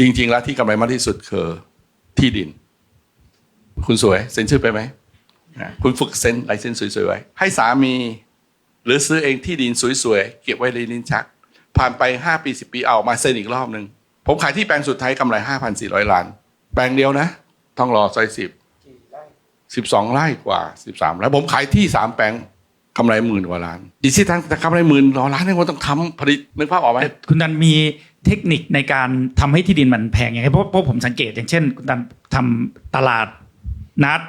จริง ๆ แล้วที่กำไรมากที่สุดคือที่ดิน คุณสวยเซ็นชื่อไปไหมคุณฝึกเซ็นลายเซ็นสวยๆไว้ ให้สามี หรือซื้อเองที่ดินสวยๆเก็บไว้ในลิ้นชัก ผ่านไป5ปี10ปีเอามาเซ็นอีกรอบหนึ่งผมขายที่แปลงสุดท้ายกำไร5,400ล้าน แปลงเดียวนะทองหล่อซอยสิบสิบสองไร่กว่าสิบสามไร่ผมขายที่สามแปลงกำไรหมื่นกว่าล้านดิจิทัลแต่กำไรหมื่นร้อยล้านนี่ยมันต้องทำผลิตนึกภาพออกไหมคุณดันมี เทคนิคในการทำให้ที่ดินมันแพงยังไงเพราะเพราะผมสังเกตอย่างเช่นคุณดันทำตลาดนัด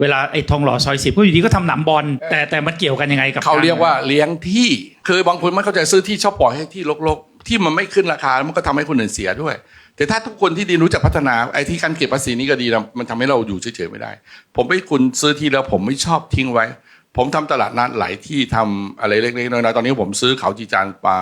เวลาไอ้ทองหล่อซอยสิบก็อยู่ดีก็ทำหนามบอลแต่แต่มันเกี่ยวกันยังไงกับเขาเรียกว่าเลี้ยงที่คือบางคนไม่เข้าใจซื้อที่ชอบปล่อยให้ที่รกๆ ที่มันไม่ขึ้นราคาแล้วมันก็ทำให้คนอื่นเสียด้วย แต่ถ้าทุกคนที่ดีรู้จักพัฒนาไอ้ที่การเก็บภาษีนี่ก็ดีนะมันทำให้เราอยู่เฉยๆไม่ได้ ผมไปคุณซื้อที่แล้วผมไม่ชอบทิ้งไว้ ผมทำตลาดนัดหลายที่ทำอะไรเล็กๆน้อยๆตอนนี้ผมซื้อเขาจีจานปลา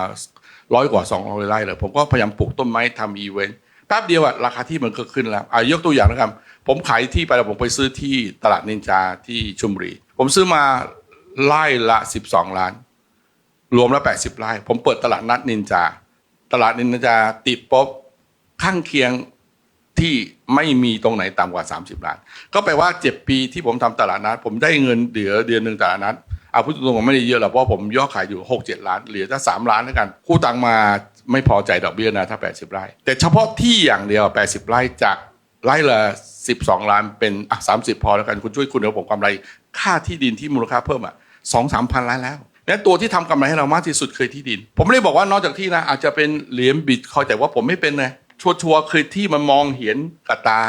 ร้อยกว่าสองร้อยไร่เลยผมก็พยายามปลูกต้นไม้ทำอีเวนต์แป๊บเดียวอะราคาที่มันก็ขึ้นแล้วอะยกตัวอย่างนะครับ ผมขายที่ไปแล้วผมไปซื้อที่ตลาดนินจาที่ชลบุรี ผมซื้อมาไร่ละสิบสองล้าน รวมแล้วแปดสิบไร่ ผมเปิดตลาดนัดนินจา ตลาดนินจาติดป๊บข้างเคียงที่ไม่มีตรงไหนต่ำกว่า 30 ล้าน ก็แปลว่าเจ็ดปีที่ผมทำตลาดนัด ผมได้เงินเดือนเดือนหนึ่งตลาดนัด เอาพูดตรงๆผมไม่ได้เยอะหรอกเพราะผมยอดขายอยู่หกเจ็ดล้านเหลือถ้าสามล้านแล้วกันกู้ตังมาไม่พอใจดอกเบี้ยนะถ้า 80 ไร่ แต่เฉพาะที่อย่างเดียว 80 ไร่จากไร่ละ12 ล้านเป็นอะ30 พอแล้วกันคุณช่วยคุณเดี๋ยวผมกำไรค่าที่ดินที่มูลค่าเพิ่มอะสองสามพันล้านแล้วและตัวที่ทำกำไรให้เรามากที่สุดคือที่ดิน ผมไม่ได้บอกว่านอกจากที่นะอาจจะเป็นเหรียญบิตคอยแต่ว่าผมไม่เป็นนะชัวร์ๆคือที่มันมองเห็นกับตา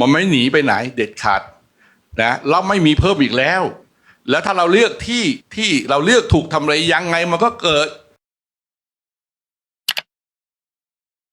มันไม่หนีไปไหนเด็ดขาดนะแล้วไม่มีเพิ่มอีกแล้ว แล้วถ้าเราเลือกที่ที่เราเลือกถูกทำอะไรยังไงมันก็เกิด